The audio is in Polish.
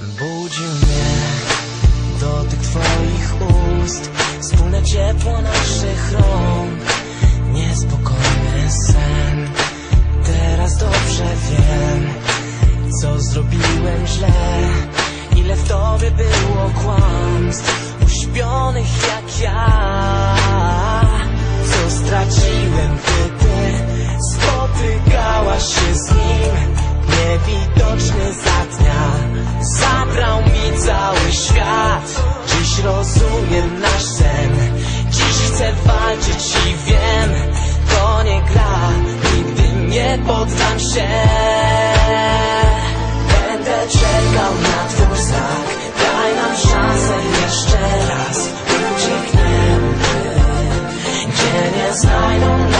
Budzi mnie dotyk twoich ust Wspólne ciepło naszych rąk. Niespokojny sen Teraz dobrze wiem Co zrobiłem źle chcę walczyć i wiem To nie gra. Nigdy nie poddam się. Będę czekał na twój znak. Daj nam szansę jeszcze raz. Uciekniemy. Gdzie nie znajdą